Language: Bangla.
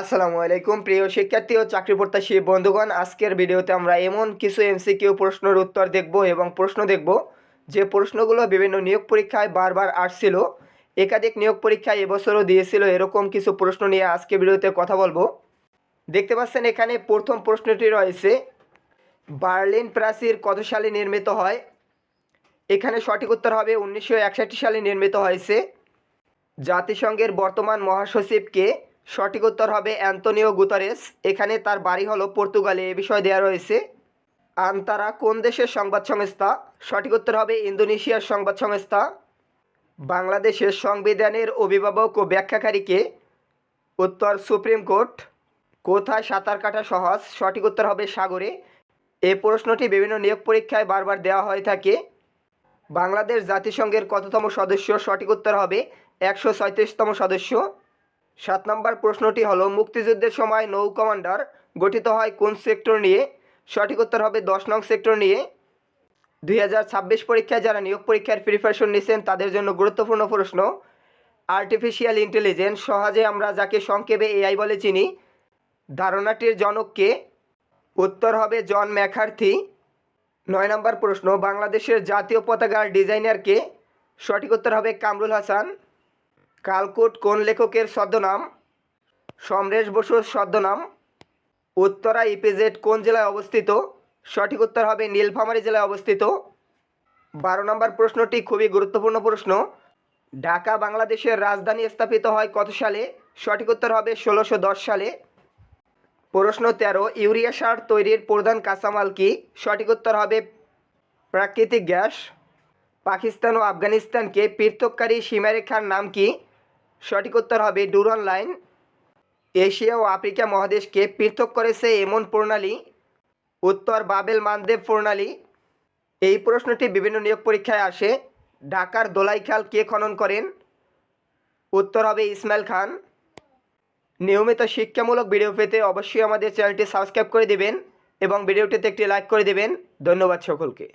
আসসালামু আলাইকুম, প্রিয় শিক্ষার্থী ও চাকরি প্রত্যাশী বন্ধুগণ। আজকের ভিডিওতে আমরা এমন কিছু এমসিকিউ প্রশ্নের উত্তর দেখব এবং প্রশ্ন দেখব। যে প্রশ্নগুলো বিভিন্ন নিয়োগ পরীক্ষায় বারবার আসছিল, একাধিক নিয়োগ পরীক্ষায় এবছরও দিয়েছিল এরকম কিছু প্রশ্ন নিয়ে আজকে ভিডিওতে কথা বলব। দেখতে পাচ্ছেন এখানে প্রথম প্রশ্নটি রয়েছে, বার্লিন প্রাচীর কত সালে নির্মিত হয়? এখানে সঠিক উত্তর হবে উনিশশো একষট্টি সালে নির্মিত হয়েছে। জাতিসংঘের বর্তমান মহাসচিবকে সঠিক উত্তর হবে অ্যান্তনিও গুতারেস। এখানে তার বাড়ি হলো পর্তুগালে, এ বিষয় দেওয়া রয়েছে। আন্তারা কোন দেশের সংবাদ সংস্থা? সঠিক উত্তর হবে ইন্দোনেশিয়ার সংবাদ সংস্থা। বাংলাদেশের সংবিধানের অভিভাবক ও ব্যাখ্যাকারীকে উত্তর সুপ্রিম কোর্ট কোথায় সাঁতার কাটা সহজ? সঠিক উত্তর হবে সাগরে। এই প্রশ্নটি বিভিন্ন নিয়োগ পরীক্ষায় বারবার দেওয়া হয়ে থাকে। বাংলাদেশ জাতিসংঘের কততম সদস্য? সঠিক উত্তর হবে একশো সদস্য। সাত নম্বর প্রশ্নটি হলো, মুক্তিযুদ্ধের সময় নৌ কমান্ডার গঠিত হয় কোন সেক্টর নিয়ে? সঠিক উত্তর হবে দশ নং সেক্টর নিয়ে। দুই হাজার ছাব্বিশ পরীক্ষায় যারা নিয়োগ পরীক্ষার প্রিপারেশন নিয়েছেন, তাদের জন্য গুরুত্বপূর্ণ প্রশ্ন। আর্টিফিশিয়াল ইন্টেলিজেন্স সহজে আমরা যাকে সংক্ষেপে এআই বলে চিনি, ধারণাটির জনককে উত্তর হবে জন ম্যাকার্থি। নয় নম্বর প্রশ্ন, বাংলাদেশের জাতীয় পতাকার ডিজাইনারকে সঠিক উত্তর হবে কামরুল হাসান। কালকুট কোন লেখকের ছদ্মনাম সমরেশ বসুর ছদ্মনাম উত্তরা ইপিজেড কোন জেলায় অবস্থিত? সঠিক উত্তর হবে নীলফামারী জেলায় অবস্থিত। বারো নম্বর প্রশ্নটি খুবই গুরুত্বপূর্ণ প্রশ্ন। ঢাকা, বাংলাদেশের রাজধানী স্থাপিত হয় কত সালে? সঠিক উত্তর হবে ষোলোশো দশ সালে। প্রশ্ন তেরো, ইউরিয়া সার তৈরির প্রধান কাঁচামাল কি? সঠিক উত্তর হবে প্রাকৃতিক গ্যাস। পাকিস্তান ও আফগানিস্তানকে পৃথককারী সীমারেখার নাম কি? সঠিক উত্তর হবে ডুরন লাইন। এশিয়া ও আফ্রিকা মহাদেশকে পৃথক করেছে এমন প্রণালী। উত্তর বাবেল মানদেব প্রণালী। এই প্রশ্নটি বিভিন্ন নিয়োগ পরীক্ষায় আসে। ঢাকার দোলাইখাল কে খনন করেন? উত্তর হবে ইসমাইল খান। নিয়মিত শিক্ষামূলক ভিডিও পেতে অবশ্যই আমাদের চ্যানেলটি সাবস্ক্রাইব করে দেবেন এবং ভিডিওটিতে একটি লাইক করে দিবেন। ধন্যবাদ সকলকে।